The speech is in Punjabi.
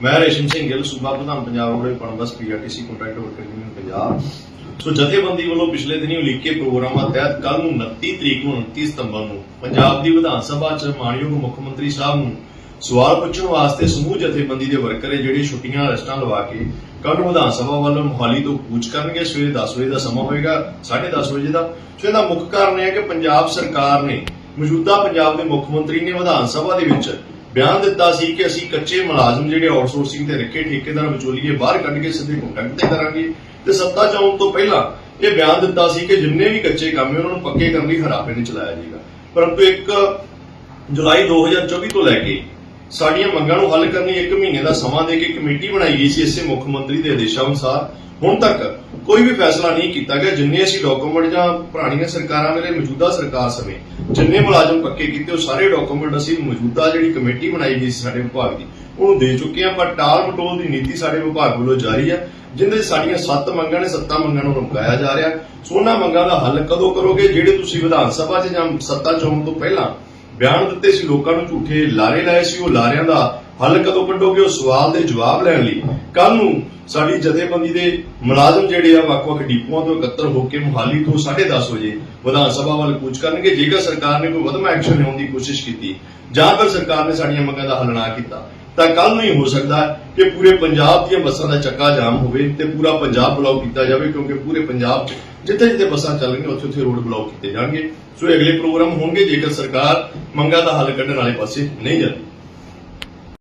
ਮੈਂ ਰੇਸ਼ਮ ਸਿੰਘ ਗਿੱਲ, ਸੂਬਾ ਪ੍ਰਧਾਨ Punjab road Punbus PRTC contract worker union Punjab. So ਜਥੇਬੰਦੀ ਵੱਲੋਂ ਪਿਛਲੇ ਦਿਨੀ ਉਲੀਕੇ ਪ੍ਰੋਗਰਾਮਾਂ ਤਹਿਤ ਕੱਲ ਨੂੰ 29 ਤਰੀਕ ਨੂੰ 29 ਸਤੰਬਰ ਨੂੰ ਪੰਜਾਬ ਦੀ ਵਿਧਾਨ ਸਭਾ ਚ ਮਾਨਯੋਗ ਮੁੱਖ ਮੰਤਰੀ ਸਾਹਿਬ ਨੂੰ ਸਵਾਲ ਪੁੱਛਣ ਵਾਸਤੇ ਸਮੂਹ ਜਥੇਬੰਦੀ ਦੇ ਵਰਕਰ ਜਿਹੜੇ ਛੁੱਟੀਆਂ ਰੈਸਟਾਂ ਲਵਾ ਕੇ ਕੱਲ ਵਿਧਾਨ ਸਭਾ ਵੱਲੋਂ ਮੋਹਾਲੀ ਤੋਂ ਕੂਚ ਕਰਨਗੇ, ਸਵੇਰੇ 10 ਵਜੇ ਦਾ ਸਮਾਂ ਹੋਏਗਾ 10:30 ਵਜੇ ਦਾ। ਸੋ ਇਹਦਾ ਮੁੱਖ ਕਾਰਨ ਇਹ ਹੈ ਕਿ ਪੰਜਾਬ ਸਰਕਾਰ ਨੇ ਮੌਜੂਦਾ ਪੰਜਾਬ ਦੇ ਮੁੱਖ ਮੰਤਰੀ ਨੇ ਵਿਧਾਨ ਸਭਾ ਦੇ ਵਿੱਚ ਬਿਆਨ ਦਿੱਤਾ ਸੀ ਕਿ ਅਸੀਂ ਕੱਚੇ ਮੁਲਾਜ਼ਮ ਜਿਹੜੇ ਆਊਟਸੋਰਸਿੰਗ ਤੇ ਰੱਖੇ ਠੇਕੇਦਾਰ ਵਿਚੋਲੀਏ ਬਾਹਰ ਕੱਢ ਕੇ ਸਿੱਧੇ ਕੰਟੈਕਟ ਤੇ ਕਰਾਂਗੇ। ਤੇ ਸੱਤਾ ਚ ਆਉਣ ਤੋਂ ਪਹਿਲਾਂ ਇਹ ਬਿਆਨ ਦਿੱਤਾ ਸੀ ਕਿ ਜਿੰਨੇ ਵੀ ਕੱਚੇ ਕੰਮ ਹੈ ਉਹਨਾਂ ਨੂੰ ਪੱਕੇ ਕਰਨ ਲਈ ਹਰਾਪੇ ਨਹੀਂ ਚਲਾਇਆ ਜਾਏਗਾ। ਪਰੰਤੂ 1 ਜੁਲਾਈ 2024 ਤੋਂ ਲੈ ਕੇ ਸਾਡੀਆਂ ਮੰਗਾਂ ਨੂੰ ਹੱਲ ਕਰਨ ਲਈ 1 ਮਹੀਨੇ ਦਾ ਸਮਾਂ ਦੇ ਕੇ ਕਮੇਟੀ ਬਣਾਈ ਗਈ ਸੀ, ਇਸੇ ਮੁੱਖ ਮੰਤਰੀ ਦੇ ਆਦੇਸ਼ਾਂ ਅਨੁਸਾਰ। ਹੁਣ ਤੱਕ ਕੋਈ ਵੀ ਫੈਸਲਾ ਨਹੀਂ ਕੀਤਾ ਗਿਆ, ਜਿੰਨੇ ਅਸੀਂ ਡਾਕੂਮੈਂਟ ਜਾਂ ਪੁਰਾਣੀਆਂ ਸਰਕਾਰਾਂ ਵੇਲੇ ਮੌਜੂਦਾ ਸਰਕਾਰ ਸਮੇਂ, ਜਿੰਨੇ ਮੁਲਾਜ਼ਮ ਪੱਕੇ ਕੀਤੇ, ਉਹ ਸਾਰੇ ਡਾਕੂਮੈਂਟ ਅਸੀਂ ਮੌਜੂਦਾ ਜਿਹੜੀ ਕਮੇਟੀ ਬਣਾਈ ਗਈ ਸੀ ਸਾਡੇ ਵਿਭਾਗ ਦੀ, ਉਹਨੂੰ ਦੇ ਚੁੱਕੇ ਹਾਂ, ਪਰ ਟਾਲ ਮਟੋਲ ਦੀ ਨੀਤੀ ਸਾਡੇ ਵਿਭਾਗ ਵੱਲੋਂ ਜਾਰੀ ਹੈ ਜਿੰਦੇ ਸਾਡੀਆਂ ਸੱਤ ਮੰਗਾਂ ਨੇ, ਸੱਤਾਂ ਮੰਗਾਂ ਨੂੰ ਰੁਕਾਇਆ ਜਾ ਰਿਹਾ। ਸੋ ਉਹਨਾਂ ਮੰਗਾਂ ਦਾ ਹੱਲ ਕਦੋਂ ਕਰੋਗੇ? ਜਿਹੜੇ ਤੁਸੀਂ ਵਿਧਾਨ ਸਭਾ 'ਚ ਜਾਂ ਸੱਤਾ 'ਚ ਆਉਣ ਤੋਂ ਪਹਿਲਾਂ ਬਿਆਨ ਦਿੱਤੇ ਸੀ, ਲੋਕਾਂ ਨੂੰ ਝੂਠੇ ਲਾਰੇ ਲਾਏ ਸੀ, ਉਹ ਲਾਰਿਆਂ ਦਾ ਹੱਲ ਕਦੋਂ ਕੱਢੋਗੇ? ਉਹ ਸਵਾਲ ਦੇ ਜਵਾਬ ਲੈਣ ਲਈ। ਕੱਲ ਨੂੰ ਸਾਡੀ ਜਥੇਬੰਦੀ ਦੇ ਮੁਲਾਜ਼ਮ ਜਿਹੜੇ ਆ, ਵੱਖ-ਵੱਖ ਡਿਪੂਆਂ ਤੋਂ ਇਕੱਤਰ ਹੋ ਕੇ ਮੁਹਾਲੀ ਤੋਂ 10:30 ਵਜੇ ਵਿਧਾਨ ਸਭਾ ਵੱਲ ਕੂਚ ਕਰਨਗੇ। ਜੇਕਰ ਸਰਕਾਰ ਨੇ ਕੋਈ ਵਧਮ ਐਕਸ਼ਨ ਲੈਣ ਦੀ ਕੋਸ਼ਿਸ਼ ਕੀਤੀ, ਜਾਂ ਫਿਰ ਸਰਕਾਰ ਨੇ ਸਾਡੀਆਂ ਮੰਗਾਂ ਦਾ ਹੱਲ ਨਾ ਕੀਤਾ, ਤਾਂ ਕੱਲ ਨੂੰ ਹੀ ਹੋ ਸਕਦਾ ਕਿ ਪੂਰੇ ਪੰਜਾਬ ਦੀਆਂ ਬੱਸਾਂ ਦਾ ਚੱਕਾ ਜਾਮ ਹੋਵੇ ਤੇ ਪੂਰਾ ਪੰਜਾਬ ਬਲੌਕ ਕੀਤਾ ਜਾਵੇ, ਕਿਉਂਕਿ ਪੂਰੇ ਪੰਜਾਬ 'ਚ ਜਿੱਥੇ ਜਿੱਥੇ ਬੱਸਾਂ ਚੱਲਣਗੀਆਂ ਉੱਥੇ ਉੱਥੇ ਰੋਡ ਬਲੌਕ ਕੀਤੇ ਜਾਣਗੇ। ਸੋ ਅਗਲੇ ਪ੍ਰੋਗਰਾਮ ਹੋਣਗੇ, ਜੇਕਰ ਸਰਕਾਰ ਮੰਗਾਂ ਦਾ ਹੱਲ ਕੱਢਣ ਵਾਲੇ ਪਾਸੇ ਨਹੀਂ ਜਾਂਦੀ।